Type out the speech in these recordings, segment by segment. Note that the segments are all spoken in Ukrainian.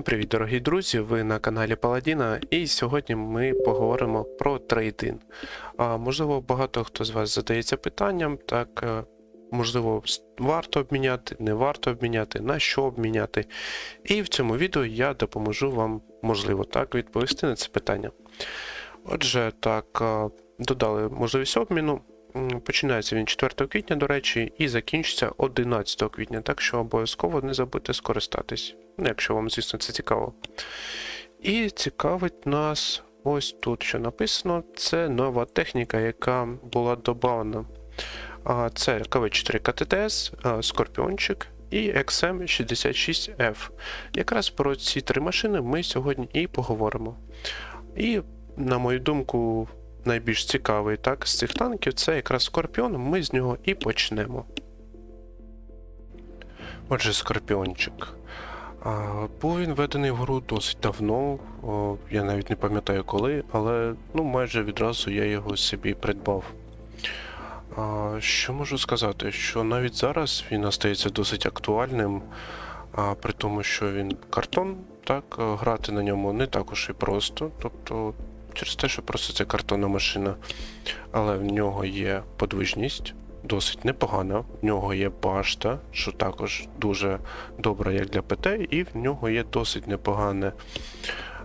Всім привіт, дорогі друзі! Ви на каналі Паладіна, і сьогодні ми поговоримо про трейдин. Можливо, багато хто з вас задається питанням, так е, можливо, варто обміняти, не варто обміняти, на що обміняти. І в цьому відео я допоможу вам, можливо, так відповісти на це питання. Отже, так, е, додали можливість обміну. Починається він 4 квітня, до речі, і закінчиться 11 квітня, так що обов'язково не забудьте скористатись. Ну, якщо вам, звісно, це цікаво. І цікавить нас ось тут, що написано: це нова техніка, яка була додана. Це КВ4 КТТС, Скорпіончик і XM66F. Якраз про ці три машини ми сьогодні і поговоримо. І, на мою думку, найбільш цікавий так, з цих танків це якраз Скорпіон. Ми з нього і почнемо. Отже, Скорпіончик. А, був він введений в гру досить давно, о, я навіть не пам'ятаю коли, але ну, майже відразу я його собі придбав. А, що можу сказати? Що навіть зараз він остається досить актуальним, а, при тому, що він картон, так, грати на ньому не також і просто. Тобто, через те, що просто це картонна машина, але в нього є подвижність. Досить непогана, в нього є башта, що також дуже добре як для ПТ, і в нього є досить непогане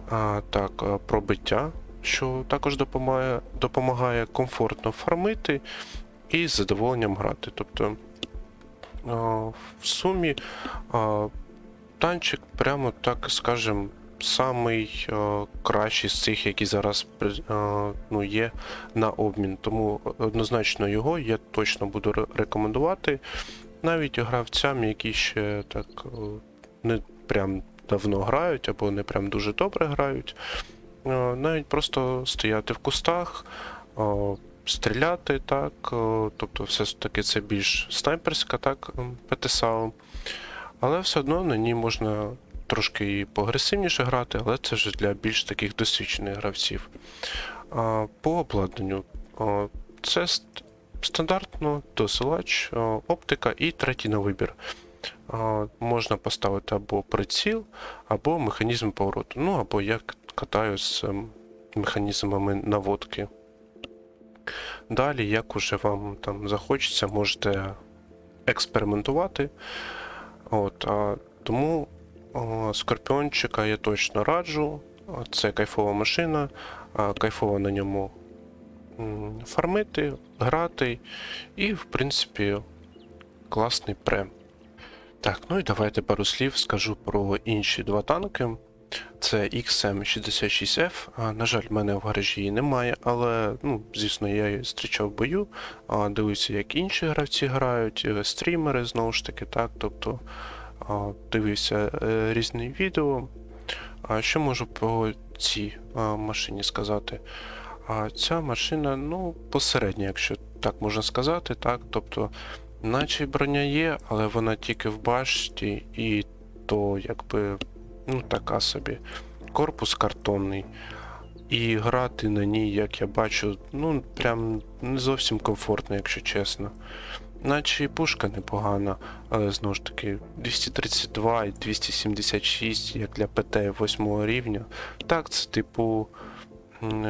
а, так, пробиття, що також допомагає, допомагає комфортно фармити і з задоволенням грати. Тобто а, в сумі а, танчик, прямо так скажем, самий а, кращий з цих, які зараз при- ну, є на обмін. Тому однозначно його я точно буду рекомендувати навіть гравцям, які ще так е, не прям давно грають або не прям дуже добре грають. Е, Навіть просто стояти в кустах, е, стріляти, так, е, тобто все ж таки це більш снайперська, так, ем, Але все одно на ній можна трошки і поагресивніше грати, але це вже для більш таких досвідчених гравців. А, По обладнанню. О, Це стандартно досилач, оптика і третій на вибір. А, Можна поставити або приціл, або механізм повороту. Ну, або я катаю з ем, механізмами наводки. Далі, як уже вам там захочеться, можете експериментувати. От, а, тому скорпіончика я точно раджу. Це кайфова машина, кайфово на ньому фармити, грати, і, в принципі, класний прем. Так, ну і давайте пару слів скажу про інші два танки. Це XM66F. На жаль, в мене в гаражі її немає, але, ну, звісно, я її зустрічав в бою. А, Дивився, як інші гравці грають, е, стрімери знову ж таки, так. Тобто дивився е, різні відео. А що можу по цій машині сказати? Ця машина, ну, посередня, якщо так можна сказати, так. Тобто, наче броня є, але вона тільки в башті, і то якби ну така собі. Корпус картонний. І грати на ній, як я бачу, ну прям не зовсім комфортно, якщо чесно. Наче і пушка непогана, але знову ж таки 232 і 276, як для ПТ 8 рівня. Так, це типу,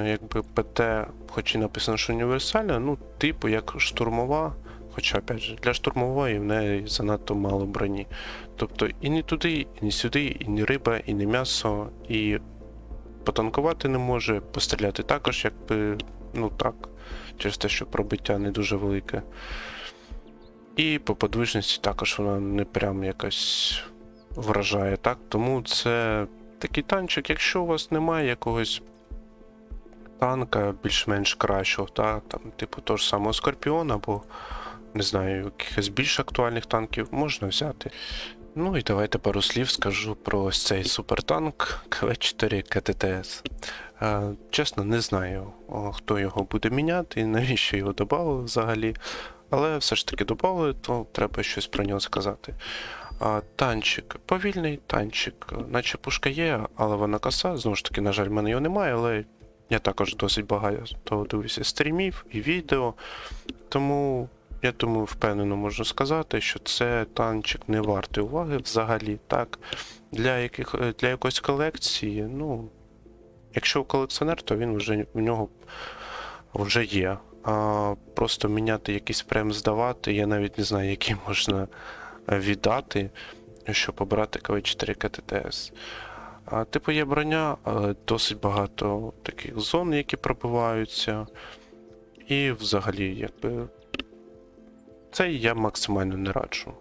якби ПТ, хоч і написано, що універсальна, ну, типу, як штурмова. Хоча, опять же, для штурмової в неї занадто мало броні. Тобто і не туди, і не сюди, і не риба, і не м'ясо, і потанкувати не може, постріляти також, якби, ну так, через те, що пробиття не дуже велике. І по подвижності також вона не прям якось вражає, так? Тому це такий танчик, якщо у вас немає якогось танка більш-менш кращого, та, там, типу того ж самого Скорпіона або не знаю, якихось більш актуальних танків можна взяти. Ну і давайте пару слів скажу про ось цей супертанк КВ4 КТТС. Е, чесно, не знаю, хто його буде міняти і навіщо його додали взагалі. Але все ж таки додали, то треба щось про нього сказати. А, танчик, повільний танчик, наче пушка є, але вона коса. Знову ж таки, на жаль, в мене його немає, але я також досить багато дивлюся стрімів і відео. Тому я думаю, впевнено можу сказати, що це танчик не вартий уваги взагалі. Так, для, яких, для якоїсь колекції, ну, якщо колекціонер, то він вже в нього вже є. А просто міняти якийсь прем здавати, я навіть не знаю, який можна віддати, щоб обрати КВ4 КТТС. А, типу є броня, але досить багато таких зон, які пробиваються. І взагалі, якби. Це я максимально не раджу.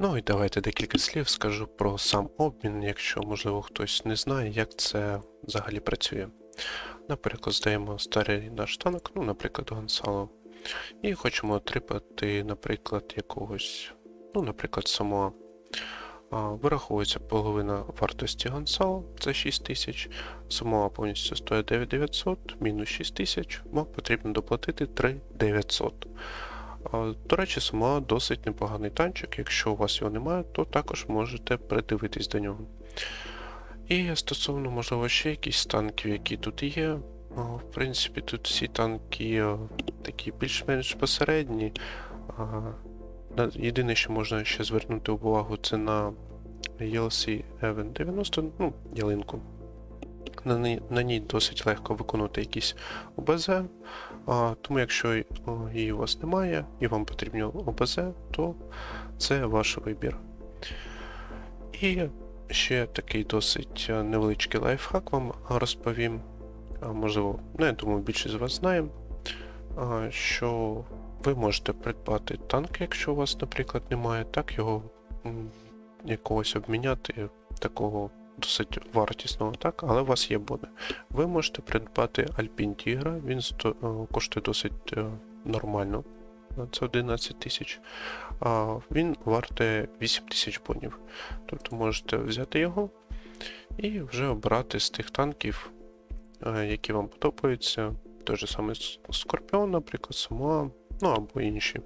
Ну і давайте декілька слів скажу про сам обмін, якщо, можливо, хтось не знає, як це взагалі працює. Наприклад, здаємо старий наш танк, ну, наприклад, Гонсало, і хочемо отримати, наприклад, якогось, ну, наприклад, самого. Вираховується половина вартості Гонсало, це 6 тисяч, самого повністю стоїть 9900, мінус 6 тисяч, вам потрібно доплатити 3900. До речі, сама досить непоганий танчик. Якщо у вас його немає, то також можете придивитись до нього. І стосовно, можливо, ще якісь танків, які тут є. В принципі, тут всі танки такі більш-менш посередні. Єдине, що можна ще звернути увагу, це на ELC Event 90, ну, ялинку. На, на ній досить легко виконувати якісь ОБЗ, а, тому якщо її у вас немає і вам потрібно ОБЗ, то це ваш вибір. І ще такий досить е, невеличкий лайфхак вам розповім. Можливо, ну, я думаю, більшість з вас знає, що ви можете придбати танк, якщо у вас, наприклад, немає, так його якогось обміняти, такого досить вартісного, так, але у вас є бони. Ви можете придбати Alpine Tigra, він сто- е, коштує досить е, нормально. Це 11 тисяч. А він вартує 8 тисяч бонів. Тобто можете взяти його і вже обрати з тих танків, е, які вам подобаються. Той же самий Скорпіон, наприклад, Самуа, ну або інші.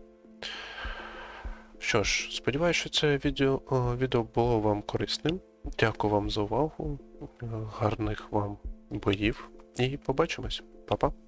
Що ж, сподіваюся, що це відео, е, відео було вам корисним. Дякую вам за увагу, е, гарних вам боїв і побачимось. Па-па.